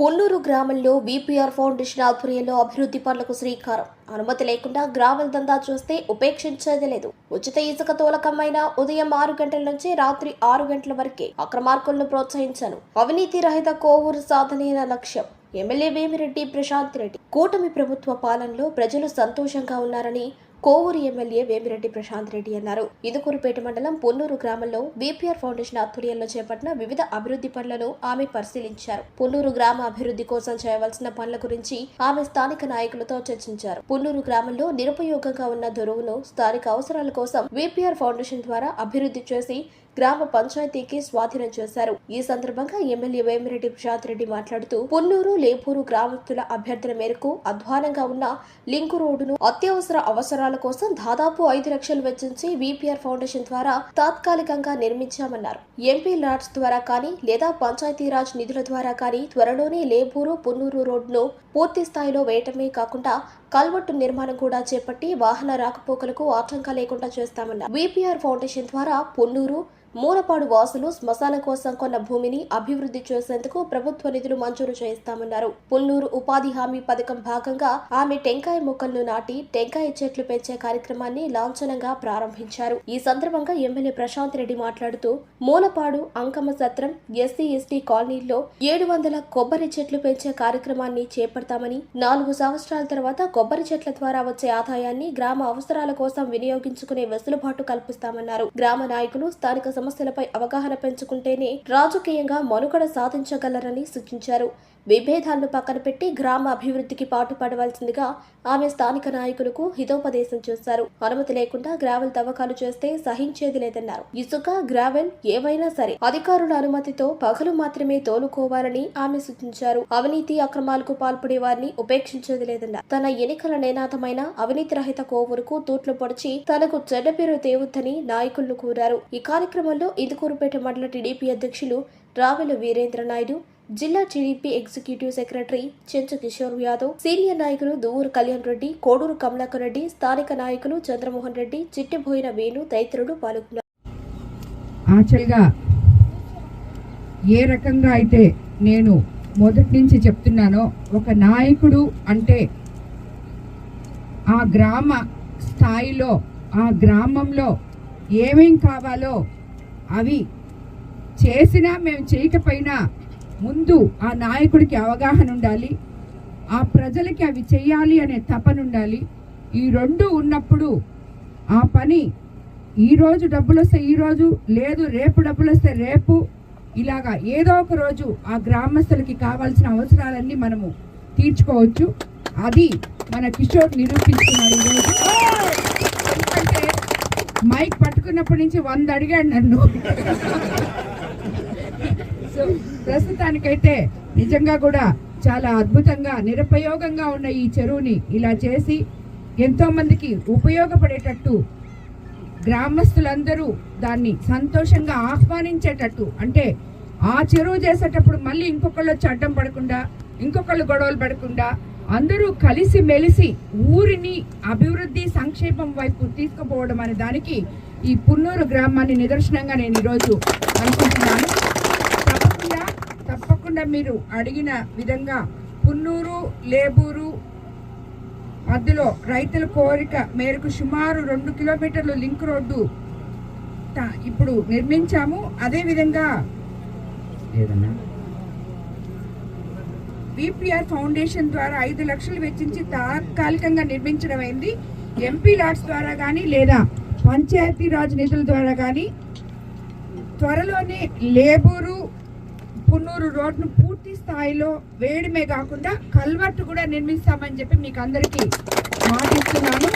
పొన్నూరు గ్రామంలో BPR foundation ఆధ్వర్యంలో అభివృద్ధి పనులకు శ్రీకారం. అనుమతి లేకుండా గ్రామాల దందా చూస్తే ఉపేక్షించేది లేదు. ఉచిత ఇసుక తోలకమైన ఉదయం ఆరు గంటల నుంచి రాత్రి ఆరు గంటల వరకే అక్రమార్కులను ప్రోత్సహించాను అవినీతి రహిత కోవూరు సాధనైన లక్ష్యం. ఎమ్మెల్యే వేమిరెడ్డి ప్రశాంత్ రెడ్డి. కూటమి ప్రభుత్వ పాలనలో ప్రజలు సంతోషంగా ఉన్నారని కోవూరు ఎమ్మెల్యే వేమిరెడ్డి ప్రశాంత్ రెడ్డి అన్నారు. ఇదుకూరుపేట మండలం పొన్నూరు గ్రామంలో బీపీఆర్ ఫౌండేషన్ ఆధ్వర్యంలో చేపట్టిన వివిధ అభివృద్ధి పనులను ఆమె పరిశీలించారు. పొన్నూరు గ్రామ అభివృద్ధి కోసం చేయవలసిన పనుల గురించి ఆమె స్థానిక నాయకులతో చర్చించారు. పొన్నూరు గ్రామంలో నిరుపయోగంగా ఉన్న దొరువును స్థానిక అవసరాల కోసం బీపీఆర్ ఫౌండేషన్ ద్వారా అభివృద్ధి చేసి గ్రామ పంచాయతీకి స్వాధీనం చేశారు. ఈ సందర్భంగా ఎమ్మెల్యే వేమిరెడ్డి ప్రశాంత్ రెడ్డి మాట్లాడుతూ పున్నూరు లేపూరు గ్రామస్తుల అభ్యర్థన మేరకు అధ్వానంగా ఉన్న లింకు రోడ్డును అత్యవసర అవసరాల కోసం దాదాపు ఐదు లక్షలు వెచ్చించి బీపీఆర్ ఫౌండేషన్ ద్వారా తాత్కాలికంగా నిర్మించామన్నారు. ఎంపీ లాట్స్ ద్వారా కానీ లేదా పంచాయతీరాజ్ నిధుల ద్వారా కానీ త్వరలోనే లేపూరు పున్నూరు రోడ్డును పూర్తి స్థాయిలో వేయటమే కాకుండా కల్వట్టు నిర్మాణం కూడా చేపట్టి వాహన రాకపోకలకు ఆటంకం లేకుండా చేస్తామన్నారు. బీపీఆర్ ఫౌండేషన్ ద్వారా పొన్నూరు మూలపాడు వాసులు శ్మశానం కోసం కొన్న భూమిని అభివృద్ధి చేసేందుకు ప్రభుత్వ నిధులు మంజూరు చేయిస్తామన్నారు. పుల్లూరు ఉపాధి హామీ పథకం భాగంగా ఆమె టెంకాయ మొక్కలను నాటి టెంకాయ చెట్లు పెంచే కార్యక్రమాన్ని లాంఛనంగా ప్రారంభించారు. ఈ సందర్భంగా ఎమ్మెల్యే ప్రశాంత్ రెడ్డి మాట్లాడుతూ మూలపాడు అంకమ్మ సత్రం ఎస్సీ ఎస్టీ కాలనీల్లో ఏడు వందల కొబ్బరి చెట్లు పెంచే కార్యక్రమాన్ని చేపడతామని నాలుగు సంవత్సరాల తర్వాత కొబ్బరి చెట్ల ద్వారా వచ్చే ఆదాయాన్ని గ్రామ అవసరాల కోసం వినియోగించుకునే వెసులుబాటు కల్పిస్తామన్నారు. గ్రామ నాయకులు స్థానిక సమస్యలపై అవగాహన పెంచుకుంటేనే రాజకీయంగా మనుగడ సాధించగలరని సూచించారు. విభేదాలను పక్కన పెట్టి గ్రామ అభివృద్ధికి పాటుపడవలసిందిగా ఆమె స్థానిక నాయకులకు హితోపదేశం చేశారు. అనుమతి లేకుండా గ్రావెల్ తవ్వకాలు చేస్తే సహించేది లేదన్నారు. ఇసుక గ్రావెల్ ఏవైనా సరే అధికారుల అనుమతితో పగలు మాత్రమే తోలుకోవాలని ఆమె సూచించారు. అవినీతి అక్రమాలకు పాల్పడే వారిని ఉపేక్షించేది లేదన్నారు. తన ఎన్నికల నినాదమైన అవినీతి రహిత కోవూరుకు తూట్లు పొడిచి తనకు చెడ్డ పేరు తేవద్దని నాయకులను కోరారు. ఈ కార్యక్రమం కార్యక్రమంలో ఇందుకూరుపేట మండల టీడీపీ అధ్యక్షులు రావెల వీరేంద్ర నాయుడు జిల్లా TDP executive secretary Chenchu Kishore Yadav senior నాయకులు దువ్వూరు కళ్యాణ్ రెడ్డి కోడూరు కమలాకర్ రెడ్డి స్థానిక నాయకులు చంద్రమోహన్ రెడ్డి చిట్టిబోయిన వేణు తదితరులు పాల్గొన్నారు. ఏ రకంగా అయితే నేను మొదటి నుంచి చెప్తున్నానో ఒక నాయకుడు అంటే ఆ గ్రామ స్థాయిలో ఆ గ్రామంలో ఏమేం కావాలో అవి చేసినా మేము చేయకపోయినా ముందు ఆ నాయకుడికి అవగాహన ఉండాలి ఆ ప్రజలకి అవి చేయాలి అనే తపన ఉండాలి. ఈ రెండు ఉన్నప్పుడు ఆ పని ఈరోజు డబ్బులు వస్తే ఈ రోజు లేదు రేపు డబ్బులు వస్తే రేపు ఇలాగా ఏదో ఒక రోజు ఆ గ్రామస్తులకి కావాల్సిన అవసరాలన్నీ మనము తీర్చుకోవచ్చు. అది మన కిషోర్ నిరూపించుకున్నాడు ఈరోజు మైక్ నుంచి వంద అడిగాడు నన్ను. సో ప్రస్తుతానికైతే నిజంగా కూడా చాలా అద్భుతంగా నిరుపయోగంగా ఉన్న ఈ చెరువుని ఇలా చేసి ఎంతో మందికి ఉపయోగపడేటట్టు గ్రామస్తులందరూ దాన్ని సంతోషంగా ఆహ్వానించేటట్టు అంటే ఆ చెరువు చేసేటప్పుడు మళ్ళీ ఇంకొకళ్ళు చట్టం పడకుండా ఇంకొకళ్ళు గొడవలు పడకుండా అందరూ కలిసి మెలిసి ఊరిని అభివృద్ధి సంక్షేమం వైపు తీసుకుపోవడం అనే దానికి ఈ పున్నూరు గ్రామాన్ని నిదర్శనంగా నేను ఈరోజు అనుకుంటున్నాను. తప్పకుండా తప్పకుండా మీరు అడిగిన విధంగా పున్నూరు లేబూరు మధ్యలో రైతుల కోరిక మేరకు సుమారు రెండు కిలోమీటర్లు లింక్ రోడ్డు త- ఇప్పుడు నిర్మించాము. అదే విధంగా ఏదన్నా? బీపీఆర్ ఫౌండేషన్ ద్వారా ఐదు లక్షలు వెచ్చించి తాత్కాలికంగా నిర్మించడం అయింది ఎంపీ లాట్స్ ద్వారా కానీ లేదా పంచాయతీరాజ్ నిధుల ద్వారా కానీ త్వరలోనే లేబూరు పున్నూరు రోడ్ను పూర్తి స్థాయిలో వేయడమే కాకుండా కల్వర్ట్ కూడా నిర్మిస్తామని చెప్పి మీకు అందరికీ మాటిస్తున్నాను.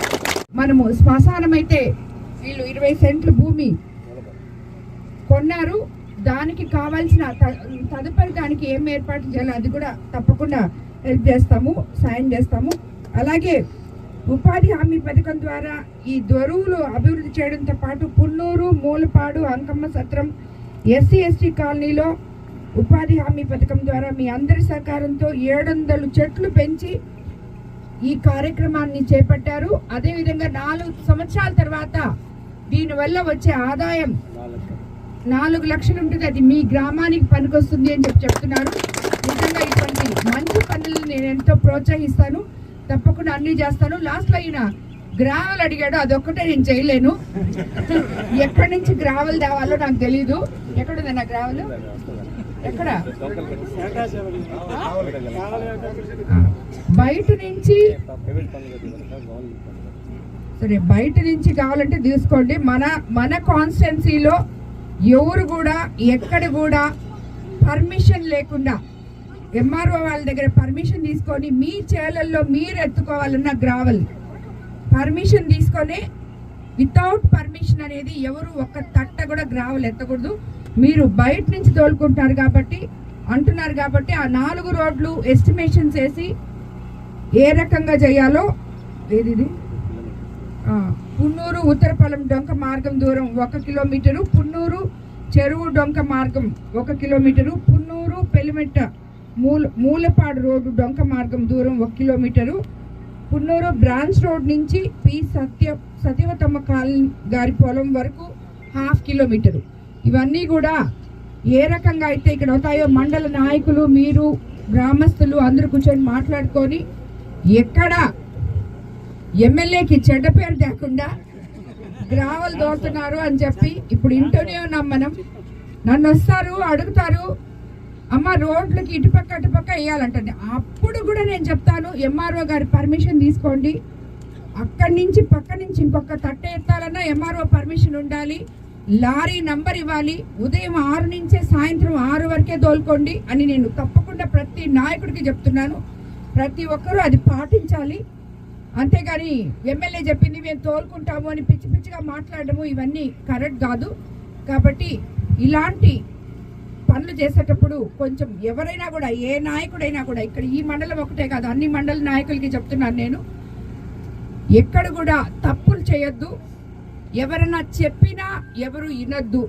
మనము శ్మశానం అయితే వీళ్ళు ఇరవై సెంట్లు భూమి కొన్నారు. దానికి కావాల్సిన త- తదుపరి దానికి ఏం ఏర్పాటు చేయాలో అది కూడా తప్పకుండా హెల్ప్ చేస్తాము సాయం చేస్తాము. అలాగే ఉపాధి హామీ పథకం ద్వారా ఈ దొరువులు అభివృద్ధి చేయడంతో పాటు పున్నూరు మూలపాడు అంకమ్మ సత్రం ఎస్సీ ఎస్టీ కాలనీలో ఉపాధి హామీ పథకం ద్వారా మీ అందరి సహకారంతో ఏడు వందలు చెట్లు పెంచి ఈ కార్యక్రమాన్ని చేపట్టారు. అదేవిధంగా నాలుగు సంవత్సరాల తర్వాత దీనివల్ల వచ్చే ఆదాయం నాలుగు లక్షలు ఉంటుంది అది మీ గ్రామానికి పనికొస్తుంది అని చెప్పి చెప్తున్నారు. నిజంగా ఇటువంటి మంచి పనులు నేను ఎంతో ప్రోత్సహిస్తాను. తప్పకుండా అన్ని చేస్తాను. లాస్ట్లో ఈయన గ్రావెల్ అడిగాడు. అదొక్కటే నేను చేయలేను. ఎక్కడి నుంచి గ్రావెల్ తేవాలో నాకు తెలీదు. ఎక్కడుంది నా గ్రావెల్ ఎక్కడ బయట నుంచి సరే బయట నుంచి కావాలంటే తీసుకోండి. మన మన కాన్స్టెన్సీలో ఎవరు కూడా ఎక్కడ కూడా పర్మిషన్ లేకుండా ఎంఆర్ఓ వాళ్ళ దగ్గర పర్మిషన్ తీసుకొని మీ చేలల్లో మీరు ఎత్తుకోవాలన్న గ్రావెల్ పర్మిషన్ తీసుకొని వితౌట్ పర్మిషన్ అనేది ఎవరు ఒక్క తట్ట కూడా గ్రావెల్ ఎత్తకూడదు. మీరు బయట నుంచి తోలుకుంటున్నారు కాబట్టి అంటున్నారు కాబట్టి ఆ నాలుగు రోడ్లు ఎస్టిమేషన్స్ వేసి ఏ రకంగా చేయాలో ఏది ఇది? పున్నూరు ఉత్తరపాలెం డొంక మార్గం దూరం ఒక కిలోమీటరు పున్నూరు చెరువు డొంక మార్గం ఒక కిలోమీటరు పున్నూరు పెలిమెట్ట మూల మూలపాడు రోడ్డు డొంక మార్గం దూరం ఒక కిలోమీటరు పున్నూరు బ్రాంచ్ రోడ్ నుంచి పి సత్య సత్యవతమ్మ కాలనీ గారి పొలం వరకు హాఫ్ కిలోమీటరు. ఇవన్నీ కూడా ఏ రకంగా అయితే ఇక్కడ అవుతాయో మండల నాయకులు మీరు గ్రామస్తులు అందరూ కూర్చొని మాట్లాడుకొని ఎక్కడ ఎమ్మెల్యేకి చెడ్డ పేరు లేకుండా గ్రావలు దోస్తున్నారు అని చెప్పి ఇప్పుడు ఇంటూనే ఉన్నాం మనం. నన్ను వస్తారు అడుగుతారు. అమ్మ రోడ్లకి ఇటుపక్క అటుపక్క వేయాలంటండి అప్పుడు కూడా నేను చెప్తాను ఎంఆర్ఓ గారి పర్మిషన్ తీసుకోండి. అక్కడి నుంచి పక్క నుంచి ఇంకొక తట్ట ఎత్తాలన్నా ఎంఆర్ఓ పర్మిషన్ ఉండాలి. లారీ నంబర్ ఇవ్వాలి. ఉదయం ఆరు నుంచే సాయంత్రం ఆరు వరకే తోలుకోండి అని నేను తప్పకుండా ప్రతి నాయకుడికి చెప్తున్నాను. ప్రతి ఒక్కరూ అది పాటించాలి. అంతేగాని ఎమ్మెల్యే చెప్పింది మేము తోలుకుంటాము అని పిచ్చి పిచ్చిగా మాట్లాడము ఇవన్నీ కరెక్ట్ కాదు. కాబట్టి ఇలాంటి పనులు చేసేటప్పుడు కొంచెం ఎవరైనా కూడా ఏ నాయకుడైనా కూడా ఇక్కడ ఈ మండలం ఒకటే కాదు అన్ని మండల నాయకులకి చెప్తున్నాను నేను. ఎక్కడ కూడా తప్పులు చేయొద్దు. ఎవరైనా చెప్పినా ఎవరు వినొద్దు.